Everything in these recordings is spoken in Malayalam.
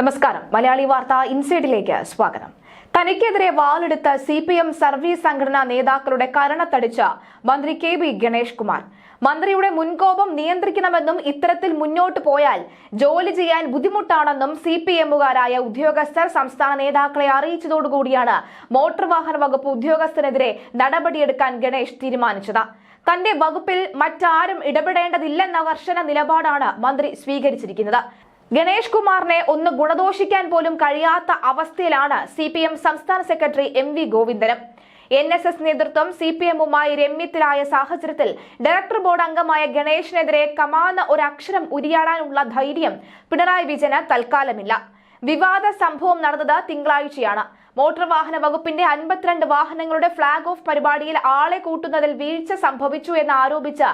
നമസ്കാരം. മലയാളി വാർത്ത ഇൻസൈഡിലേക്ക് സ്വാഗതം. തനിക്കെതിരെ വാളെടുത്ത സി പി എം സർവീസ് സംഘടനാ നേതാക്കളുടെ കരണത്തടിച്ച മന്ത്രി കെ വി ഗണേഷ് കുമാർ മന്ത്രിയുടെ മുൻകോപം നിയന്ത്രിക്കണമെന്നും ഇത്തരത്തിൽ മുന്നോട്ട് പോയാൽ ജോലി ചെയ്യാൻ ബുദ്ധിമുട്ടാണെന്നും സി പി എമ്മുകാരായ ഉദ്യോഗസ്ഥർ സംസ്ഥാന നേതാക്കളെ അറിയിച്ചതോടുകൂടിയാണ് മോട്ടോർ വാഹന വകുപ്പ് ഉദ്യോഗസ്ഥനെതിരെ നടപടിയെടുക്കാൻ ഗണേഷ് തീരുമാനിച്ചത്. തന്റെ വകുപ്പിൽ മറ്റാരും ഇടപെടേണ്ടതില്ലെന്ന കർശന നിലപാടാണ് മന്ത്രി സ്വീകരിച്ചിരിക്കുന്നത്. ഗണേഷ് കുമാറിനെ ഒന്ന് ഗുണദോഷിക്കാൻ പോലും കഴിയാത്ത അവസ്ഥയിലാണ് സി പി എം സംസ്ഥാന സെക്രട്ടറി എം വി ഗോവിന്ദനും. എൻ എസ് എസ് നേതൃത്വം സി പി എമ്മുമായി രമ്യത്തിലായ സാഹചര്യത്തിൽ ഡയറക്ടർ ബോർഡ് അംഗമായ ഗണേഷിനെതിരെ കമാന്ന ഒരക്ഷരം ഉരിയാടാനുള്ള ധൈര്യം പിണറായി വിജയന് തൽക്കാലമില്ല. വിവാദ സംഭവം നടന്നത് തിങ്കളാഴ്ചയാണ്. മോട്ടോർ വാഹന വകുപ്പിന്റെ അൻപത്തിരണ്ട് വാഹനങ്ങളുടെ ഫ്ളാഗ് ഓഫ് പരിപാടിയിൽ ആളെ കൂട്ടുന്നതിൽ വീഴ്ച സംഭവിച്ചു എന്ന് ആരോപിച്ച്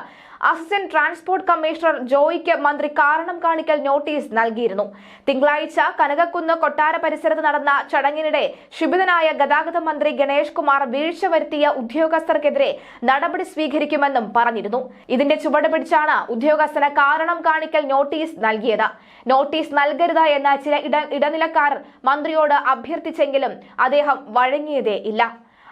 അസിസ്റ്റന്റ് ട്രാൻസ്പോർട്ട് കമ്മീഷണർ ജോയിക്ക് മന്ത്രി കാരണം കാണിക്കൽ നോട്ടീസ് നൽകിയിരുന്നു. തിങ്കളാഴ്ച കനകക്കുന്ന് കൊട്ടാര പരിസരത്ത് നടന്ന ചടങ്ങിനിടെ ക്ഷുഭിതനായ ഗതാഗത മന്ത്രി ഗണേഷ് കുമാർ വീഴ്ച വരുത്തിയ ഉദ്യോഗസ്ഥർക്കെതിരെ നടപടി സ്വീകരിക്കുമെന്നും പറഞ്ഞിരുന്നു. ഇതിന്റെ ചുവട് പിടിച്ചാണ് ഉദ്യോഗസ്ഥന് കാരണം കാണിക്കൽ നോട്ടീസ് നൽകിയത്. നോട്ടീസ് നൽകരുത് എന്ന ചില ഇട ഇടനിലക്കാർ മന്ത്രിയോട് അഭ്യർത്ഥിച്ചെങ്കിലും അദ്ദേഹം വഴങ്ങിയതേ ഇല്ല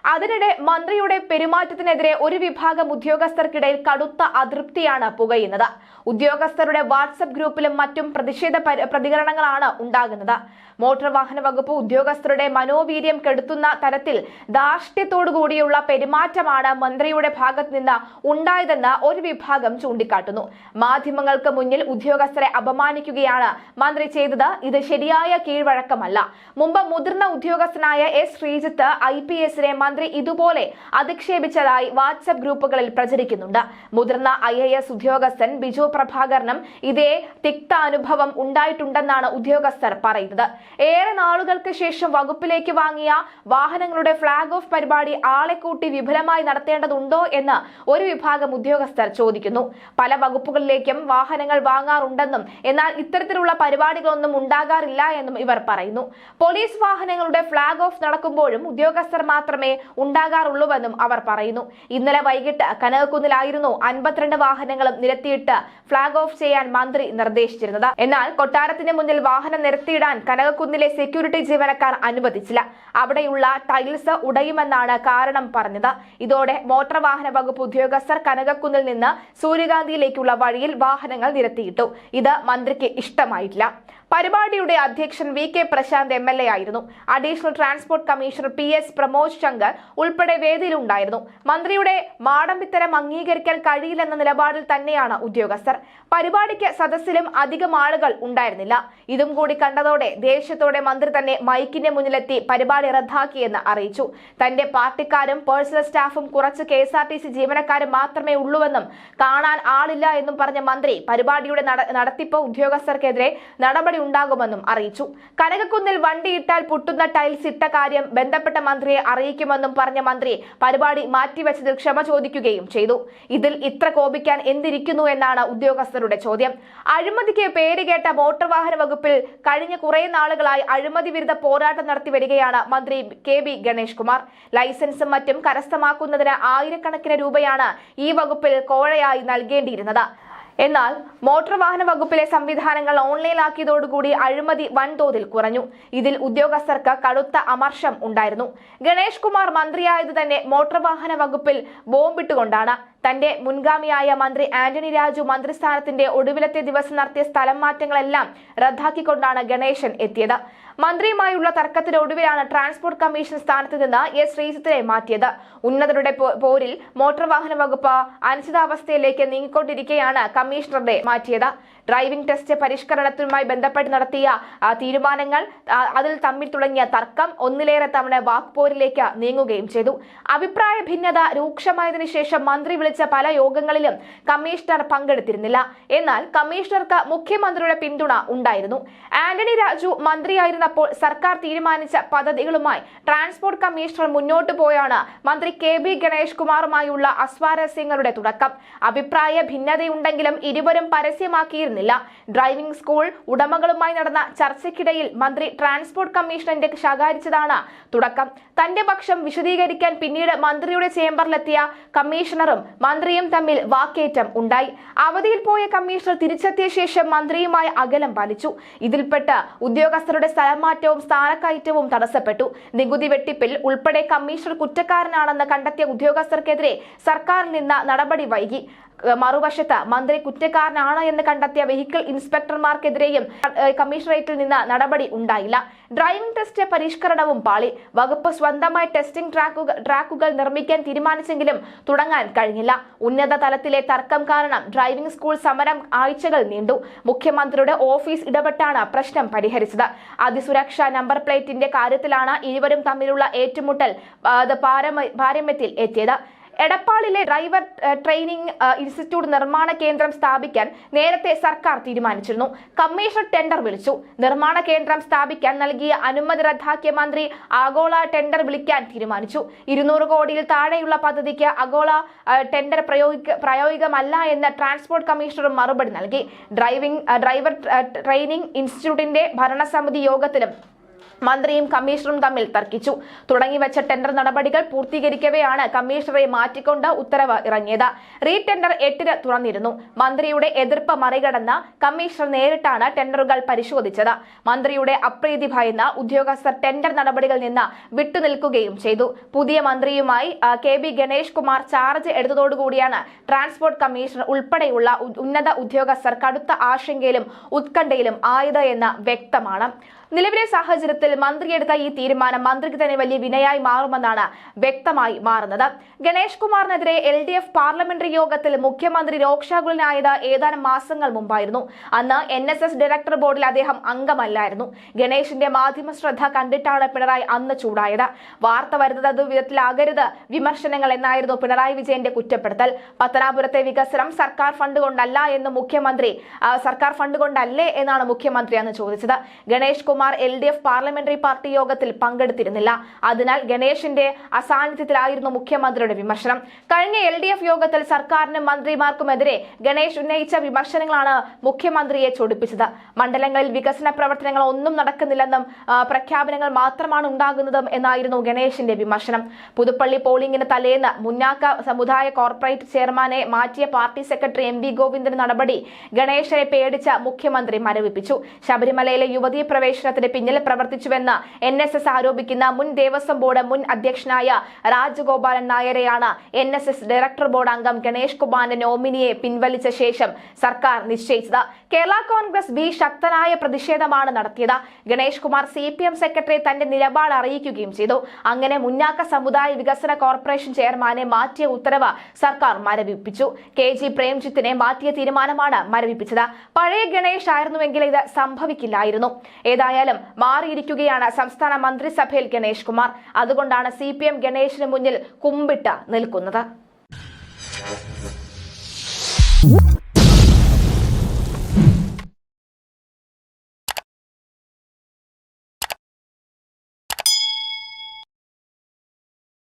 അതിനിടെ മന്ത്രിയുടെ പെരുമാറ്റത്തിനെതിരെ ഒരു വിഭാഗം ഉദ്യോഗസ്ഥർക്കിടയിൽ കടുത്ത അതൃപ്തിയാണ് പുകയുന്നത്. ഉദ്യോഗസ്ഥരുടെ വാട്സപ്പ് ഗ്രൂപ്പിലും മറ്റും പ്രതിഷേധ പരി- പ്രതികരണങ്ങളാണ് ഉണ്ടാകുന്നത്. മോട്ടോർ വാഹന വകുപ്പ് ഉദ്യോഗസ്ഥരുടെ മനോവീര്യം കെടുത്തുന്ന തരത്തിൽ ധാർഷ്ട്യത്തോടുകൂടിയുള്ള പെരുമാറ്റമാണ് മന്ത്രിയുടെ ഭാഗത്ത് നിന്ന് ഉണ്ടായതെന്ന് ഒരു വിഭാഗം ചൂണ്ടിക്കാട്ടുന്നു. മാധ്യമങ്ങൾക്ക് മുന്നിൽ ഉദ്യോഗസ്ഥരെ അപമാനിക്കുകയാണ് മന്ത്രി ചെയ്തത്. ഇത് ശരിയായ കീഴ്വഴക്കമല്ല. മുമ്പ് മുതിർന്ന ഉദ്യോഗസ്ഥനായ എസ് ശ്രീജിത്ത് ഐ പി എസിനെ മന്ത്രി ഇതുപോലെ അധിക്ഷേപിച്ചതായി വാട്സപ്പ് ഗ്രൂപ്പുകളിൽ പ്രചരിക്കുന്നുണ്ട്. മുതിർന്ന ഐ എ എസ് ഉദ്യോഗസ്ഥൻ ബിജു പ്രഭാകരനും ഇതേ തിക്ത അനുഭവം ഉണ്ടായിട്ടുണ്ടെന്നാണ് ഉദ്യോഗസ്ഥർ പറയുന്നത്. ഏറെ നാളുകൾക്ക് ശേഷം വകുപ്പിലേക്ക് വാങ്ങിയ വാഹനങ്ങളുടെ ഫ്ളാഗ് ഓഫ് പരിപാടി ആളെ കൂട്ടി വിപുലമായി നടത്തേണ്ടതുണ്ടോ എന്ന് ഒരു വിഭാഗം ഉദ്യോഗസ്ഥർ ചോദിക്കുന്നു. പല വകുപ്പുകളിലേക്കും വാഹനങ്ങൾ വാങ്ങാറുണ്ടെന്നും എന്നാൽ ഇത്തരത്തിലുള്ള പരിപാടികളൊന്നും ഉണ്ടാകാറില്ല എന്നും ഇവർ പറയുന്നു. പോലീസ് വാഹനങ്ങളുടെ ഫ്ളാഗ് ഓഫ് നടക്കുമ്പോഴും ഉദ്യോഗസ്ഥർ മാത്രമേ ഉണ്ടാകാറുള്ളൂവെന്നും അവർ പറയുന്നു. ഇന്നലെ വൈകിട്ട് കനകക്കുന്നിലായിരുന്നു അൻപത്തിരണ്ട് വാഹനങ്ങളും നിരത്തിയിട്ട് ഫ്ളാഗ് ഓഫ് ചെയ്യാൻ മന്ത്രി നിർദ്ദേശിച്ചിരുന്നത്. എന്നാൽ കൊട്ടാരത്തിന് മുന്നിൽ വാഹനം നിരത്തിയിടാൻ കനകക്കുന്നിലെ സെക്യൂരിറ്റി ജീവനക്കാർ അനുവദിച്ചില്ല. അവിടെയുള്ള ടൈൽസ് ഉടയുമെന്നാണ് കാരണം പറഞ്ഞത്. ഇതോടെ മോട്ടോർ വാഹന വകുപ്പ് ഉദ്യോഗസ്ഥർ കനകക്കുന്നിൽ നിന്ന് സൂര്യകാന്തിയിലേക്കുള്ള വഴിയിൽ വാഹനങ്ങൾ നിരത്തിയിട്ടു. ഇത് മന്ത്രിക്ക് ഇഷ്ടമായിട്ടില്ല. പരിപാടിയുടെ അധ്യക്ഷൻ V K Prashant M L A ആയിരുന്നു. Additional transport commissioner P S Pramod Shankar ഉൾപ്പെടെ വേദിയിലുണ്ടായിരുന്നു. മന്ത്രിയുടെ മാടമ്പിത്തരം അംഗീകരിക്കാൻ കഴിയില്ലെന്ന നിലപാടിൽ തന്നെയാണ് ഉദ്യോഗസ്ഥർ. പരിപാടിക്ക് സദസ്സിലും അധികം ആളുകൾ ഉണ്ടായിരുന്നില്ല. ഇതും കൂടി കണ്ടതോടെ ദേഷ്യത്തോടെ മന്ത്രി തന്നെ മൈക്കിന്റെ മുന്നിലെത്തി പരിപാടി റദ്ദാക്കിയെന്ന് അറിയിച്ചു. തന്റെ പാർട്ടിക്കാരും പേഴ്സണൽ സ്റ്റാഫും കുറച്ച് K S R T C ജീവനക്കാരും മാത്രമേ ഉള്ളൂവെന്നും കാണാൻ ആളില്ല എന്നും പറഞ്ഞ മന്ത്രി പരിപാടിയുടെ നട- നടത്തിപ്പ് ഉദ്യോഗസ്ഥർക്കെതിരെ നടപടി ഉണ്ടാകുമെന്നും അറിയിച്ചു. കനകക്കുന്നിൽ വണ്ടിയിട്ടാൽ പൊട്ടുന്ന ടൈൽസ് ഇട്ട കാര്യം ബന്ധപ്പെട്ട മന്ത്രിയെ അറിയിക്കുമെന്നും പറഞ്ഞ മന്ത്രി പരിപാടി മാറ്റിവെച്ചതിൽ ക്ഷമ ചോദിക്കുകയും ചെയ്തു. ഇതിൽ ഇത്ര കോപിക്കാൻ എന്തിരിക്കുന്നു എന്നാണ് ഉദ്യോഗസ്ഥരുടെ ചോദ്യം. അഴിമതിക്ക് പേരുകേട്ട മോട്ടോർ വാഹന വകുപ്പിൽ കഴിഞ്ഞ കുറേ നാളുകളായി അഴിമതി വിരുദ്ധ പോരാട്ടം നടത്തി വരികയാണ് മന്ത്രി കെ ബി ഗണേഷ് കുമാർ. ലൈസൻസും മറ്റും കരസ്ഥമാക്കുന്നതിന് ആയിരക്കണക്കിന് രൂപയാണ് ഈ വകുപ്പിൽ കോഴയായി നൽകേണ്ടിയിരുന്നത്. എന്നാൽ മോട്ടോർ വാഹന വകുപ്പിലെ സംവിധാനങ്ങൾ ഓൺലൈനാക്കിയതോടുകൂടി അഴിമതി വൻതോതിൽ കുറഞ്ഞു. ഇതിൽ ഉദ്യോഗസ്ഥർക്ക് കടുത്ത അമർഷം ഉണ്ടായിരുന്നു. ഗണേഷ് കുമാർ മന്ത്രിയായത് തന്നെ മോട്ടോർ വാഹന വകുപ്പിൽ ബോംബിട്ടുകൊണ്ടാണ്. തന്റെ മുൻഗാമിയായ മന്ത്രി ആന്റണി രാജു മന്ത്രിസ്ഥാനത്തിന്റെ ഒടുവിലത്തെ ദിവസം നടത്തിയ സ്ഥലം മാറ്റങ്ങളെല്ലാം റദ്ദാക്കിക്കൊണ്ടാണ് ഗണേശൻ എത്തിയത്. മന്ത്രിയുമായുള്ള തർക്കത്തിന് ഒടുവിലാണ് ട്രാൻസ്പോർട്ട് കമ്മീഷൻ സ്ഥാനത്ത് നിന്ന് എസ് ശ്രീജിത്തിനെ മാറ്റിയത്. ഉന്നതരുടെ പോരിൽ മോട്ടോർ വാഹന വകുപ്പ് അനിശ്ചിതാവസ്ഥയിലേക്ക് നീങ്ങിക്കൊണ്ടിരിക്കെയാണ് കമ്മീഷണറെ മാറ്റിയത്. ഡ്രൈവിംഗ് ടെസ്റ്റ് പരിഷ്കരണത്തിനുമായി ബന്ധപ്പെട്ട് നടത്തിയ തീരുമാനങ്ങൾ അതിൽ തമ്മിൽ തുടങ്ങിയ തർക്കം ഒന്നിലേറെ തവണ വാക്പോരിലേക്ക് നീങ്ങുകയും ചെയ്തു. അഭിപ്രായ ഭിന്നത രൂക്ഷമായതിനു ശേഷം മന്ത്രി വിളിച്ച പല യോഗങ്ങളിലും കമ്മീഷണർ പങ്കെടുത്തിരുന്നില്ല. എന്നാൽ കമ്മീഷണർക്ക് മുഖ്യമന്ത്രിയുടെ പിന്തുണ ഉണ്ടായിരുന്നു. ആന്റണി രാജു മന്ത്രിയായിരുന്നപ്പോൾ സർക്കാർ തീരുമാനിച്ച പദ്ധതികളുമായി ട്രാൻസ്പോർട്ട് കമ്മീഷണർ മുന്നോട്ടു പോയാണ് മന്ത്രി കെ ബി ഗണേഷ് കുമാറുമായുള്ള അസ്വാരസ്യങ്ങളുടെ തുടക്കം. അഭിപ്രായ ഭിന്നതയുണ്ടെങ്കിലും ഇരുവരും പരസ്യമാക്കിയിരുന്നില്ല. ഡ്രൈവിംഗ് സ്കൂൾ ഉടമകളുമായി നടന്ന ചർച്ചയ്ക്കിടയിൽ മന്ത്രി ട്രാൻസ്പോർട്ട് കമ്മീഷണറിന്റെ ശകാരിച്ചതാണ് തുടക്കം. തന്റെ പക്ഷം വിശദീകരിക്കാൻ പിന്നീട് മന്ത്രിയുടെ ചേംബറിലെത്തിയ കമ്മീഷണറും മന്ത്രിയും തമ്മിൽ വാക്കേറ്റം ഉണ്ടായി. അവധിയിൽ പോയ കമ്മീഷണർ തിരിച്ചെത്തിയ ശേഷം മന്ത്രിയുമായി അകലം പാലിച്ചു. ഇതിൽപ്പെട്ട് ഉദ്യോഗസ്ഥരുടെ സ്ഥലമാറ്റവും സ്ഥാനക്കയറ്റവും തടസ്സപ്പെട്ടു. നികുതി വെട്ടിപ്പിൽ ഉൾപ്പെടെ കമ്മീഷണർ കുറ്റക്കാരനാണെന്ന് കണ്ടെത്തിയ ഉദ്യോഗസ്ഥർക്കെതിരെ സർക്കാരിൽ നിന്ന് നടപടി വൈകി. മറുവശത്ത് മന്ത്രി കുറ്റക്കാരനാണ് എന്ന് കണ്ടെത്തിയ വെഹിക്കിൾ ഇൻസ്പെക്ടർമാർക്കെതിരെയും കമ്മീഷണറേറ്റിൽ നിന്ന് നടപടി ഉണ്ടായില്ല. ഡ്രൈവിംഗ് ടെസ്റ്റ് പരിഷ്കരണവും പാളി. വകുപ്പ് സ്വന്തമായി ടെസ്റ്റിംഗ് ട്രാക്കുകൾ ട്രാക്കുകൾ നിർമ്മിക്കാൻ തീരുമാനിച്ചെങ്കിലും തുടങ്ങാൻ കഴിഞ്ഞില്ല. ഉന്നത തലത്തിലെ തർക്കം കാരണം ഡ്രൈവിംഗ് സ്കൂൾ സമരം ആഴ്ചകൾ നീണ്ടു. മുഖ്യമന്ത്രിയുടെ ഓഫീസ് ഇടപെട്ടാണ് പ്രശ്നം പരിഹരിച്ചത്. അതിസുരക്ഷാ നമ്പർ പ്ലേറ്റിന്റെ കാര്യത്തിലാണ് ഇരുവരും തമ്മിലുള്ള ഏറ്റുമുട്ടൽ പാരമ്യത്തിൽ എത്തിയത്. എടപ്പാളിലെ ഡ്രൈവർ ട്രെയിനിങ് ഇൻസ്റ്റിറ്റ്യൂട്ട് നിർമ്മാണ കേന്ദ്രം സ്ഥാപിക്കാൻ നേരത്തെ സർക്കാർ തീരുമാനിച്ചിരുന്നു. കമ്മീഷൻ ടെൻഡർ വിളിച്ചു. നിർമ്മാണ കേന്ദ്രം സ്ഥാപിക്കാൻ നൽകിയ അനുമതി റദ്ദാക്കിയ മന്ത്രി ആഗോള ടെൻഡർ വിളിക്കാൻ തീരുമാനിച്ചു. ഇരുന്നൂറ് കോടിയിൽ താഴെയുള്ള പദ്ധതിക്ക് ആഗോള ടെൻഡർ പ്രയോഗിക്ക പ്രായോഗികമല്ല എന്ന് ട്രാൻസ്പോർട്ട് കമ്മീഷണർ മറുപടി നൽകി. ഡ്രൈവിംഗ് ഡ്രൈവർ ട്രെയിനിങ് ഇൻസ്റ്റിറ്റ്യൂട്ടിന്റെ ഭരണസമിതി യോഗത്തിലും മന്ത്രിയും കമ്മീഷണറും തമ്മിൽ തർക്കിച്ചു. തുടങ്ങിവെച്ച ടെൻഡർ നടപടികൾ പൂർത്തീകരിക്കവെയാണ് കമ്മീഷണറെ മാറ്റിക്കൊണ്ട് ഉത്തരവ് ഇറങ്ങിയത്. റീ ടെൻഡർ എട്ടിന് തുറന്നിരുന്നു. മന്ത്രിയുടെ എതിർപ്പ് മറികടന്ന് കമ്മീഷണർ നേരിട്ടാണ് ടെൻഡറുകൾ പരിശോധിച്ചത്. മന്ത്രിയുടെ അപ്രീതി ഭയന്ന ഉദ്യോഗസ്ഥർ ടെൻഡർ നടപടികളിൽ നിന്ന് വിട്ടുനിൽക്കുകയും ചെയ്തു. പുതിയ മന്ത്രിയുമായി K B Ganesh Kumar charge എടുത്തതോടുകൂടിയാണ് transport commissioner ഉൾപ്പെടെയുള്ള ഉന്നത ഉദ്യോഗസ്ഥർ കടുത്ത ആശങ്കയിലും ഉത്കണ്ഠയിലും ആയത് എന്ന് വ്യക്തമാണ്. നിലവിലെ സാഹചര്യത്തിൽ മന്ത്രിയെടുത്ത ഈ തീരുമാനം മന്ത്രിക്ക് തന്നെ വലിയ വിനയായി മാറുമെന്നാണ് വ്യക്തമായി മാറുന്നത്. ഗണേഷ് കുമാറിനെതിരെ എൽ ഡി എഫ് പാർലമെന്ററി യോഗത്തിൽ മുഖ്യമന്ത്രി രോക്ഷാകുലനായത് ഏതാനും മാസങ്ങൾ മുമ്പായിരുന്നു. അന്ന് എൻ എസ് എസ് ഡയറക്ടർ ബോർഡിൽ അദ്ദേഹം അംഗമല്ലായിരുന്നു. ഗണേഷിന്റെ മാധ്യമ ശ്രദ്ധ കണ്ടിട്ടാണ് പിണറായി അന്ന് ചൂടായത്. വാർത്ത വരുന്നത് വിധത്തിലാകരുത് വിമർശനങ്ങൾ എന്നായിരുന്നു പിണറായി വിജയന്റെ കുറ്റപ്പെടുത്തൽ. പത്തനാപുരത്തെ വികസനം സർക്കാർ ഫണ്ട് കൊണ്ടല്ല എന്ന് മുഖ്യമന്ത്രി സർക്കാർ ഫണ്ട് കൊണ്ടല്ലേ എന്നാണ് മുഖ്യമന്ത്രി അന്ന് ചോദിച്ചത്. Ganesh L D F parliamentary party യോഗത്തിൽ പങ്കെടുത്തിരുന്നില്ല. അതിനാൽ ഗണേഷിന്റെ അസാന്നിധ്യത്തിലായിരുന്നു മുഖ്യമന്ത്രിയുടെ വിമർശനം. കഴിഞ്ഞ എൽ ഡി എഫ് യോഗത്തിൽ സർക്കാരിനും മന്ത്രിമാർക്കുമെതിരെ ഗണേഷ് ഉന്നയിച്ച വിമർശനങ്ങളാണ് മുഖ്യമന്ത്രിയെ ചൊടിപ്പിച്ചത്. മണ്ഡലങ്ങളിൽ വികസന പ്രവർത്തനങ്ങൾ ഒന്നും നടക്കുന്നില്ലെന്നും പ്രഖ്യാപനങ്ങൾ മാത്രമാണ് ഉണ്ടാകുന്നതും എന്നായിരുന്നു ഗണേഷിന്റെ വിമർശനം. പുതുപ്പള്ളി പോളിംഗിന് തലേന്ന് മുന്നാക്ക സമുദായ കോർപ്പറേറ്റ് ചെയർമാനെ മാറ്റിയ പാർട്ടി സെക്രട്ടറി എം വി ഗോവിന്ദന്റെ നടപടി ഗണേശനെ പേടിച്ച മുഖ്യമന്ത്രി മരവിപ്പിച്ചു. ശബരിമലയിലെ യുവതീ പ്രവേശനത്തിന് പിന്നിൽ പ്രവർത്തിച്ചുവെന്ന് എൻ എസ് എസ് ആരോപിക്കുന്ന മുൻ ദേവസ്വം ബോർഡ് മുൻ അധ്യക്ഷനായ Rajagopalan നായരെയാണ് N S S director board അംഗം ഗണേഷ് കുമാറിന്റെ നോമിനിയെ പിൻവലിച്ച ശേഷം സർക്കാർ നിശ്ചയിച്ചത്. കേരള കോൺഗ്രസ് ബി ശക്തനായ പ്രതിഷേധമാണ് നടത്തിയത്. Ganesh Kumar C P M secretary തന്റെ നിലപാട് അറിയിക്കുകയും ചെയ്തു. അങ്ങനെ മുന്നാക്ക സമുദായ വികസന കോർപ്പറേഷൻ ചെയർമാനെ മാറ്റിയ ഉത്തരവ് സർക്കാർ മരവിപ്പിച്ചു. കെ ജി പ്രേംജിത്തിനെ മാറ്റിയ തീരുമാനമാണ് മരവിപ്പിച്ചത്. പഴയ ഗണേഷ് ആയിരുന്നുവെങ്കിൽ ഇത് സംഭവിക്കില്ലായിരുന്നു. ഏതായാലും മാറിയിരിക്കുകയാണ് സംസ്ഥാന മന്ത്രിസഭയിൽ ഗണേഷ് കുമാർ. അതുകൊണ്ടാണ് സി പി എം ഗണേഷിന് മുന്നിൽ കുമ്പിട്ട നിൽക്കുന്നത്.